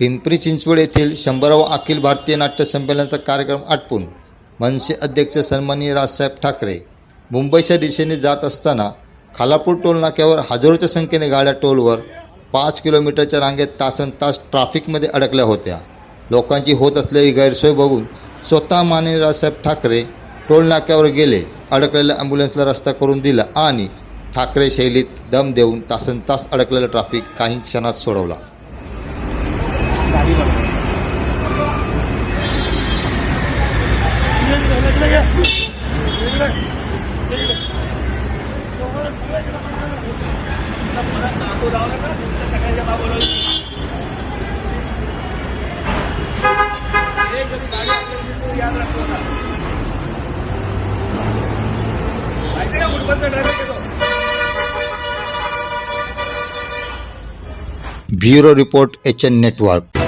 पिंपरी चिंचवड येथील शंभरावा अखिल भारतीय नाट्य संमेलनाचा कार्यक्रम आटपून मनसे अध्यक्ष सन्माननीय राजसाहेब ठाकरे मुंबईच्या दिशेने जात असताना खालापूर टोल नाक्यावर हजारोच्या संख्येने गाड्या टोलवर पाच किलोमीटरच्या रांगेत तासन तास ट्रॅफिकमध्ये अडकल्या होत्या. लोकांची होत असलेली गैरसोय बघून स्वतः माननीय राजसाहेब ठाकरे टोल नाक्यावर गेले अडकलेल्या ॲम्ब्युलन्सला रस्ता करून दिला आणि ठाकरे शैलीत दम देऊन तासन तास अडकलेलं ट्रॅफिक काही क्षणात सोडवला. Bureau report H N network.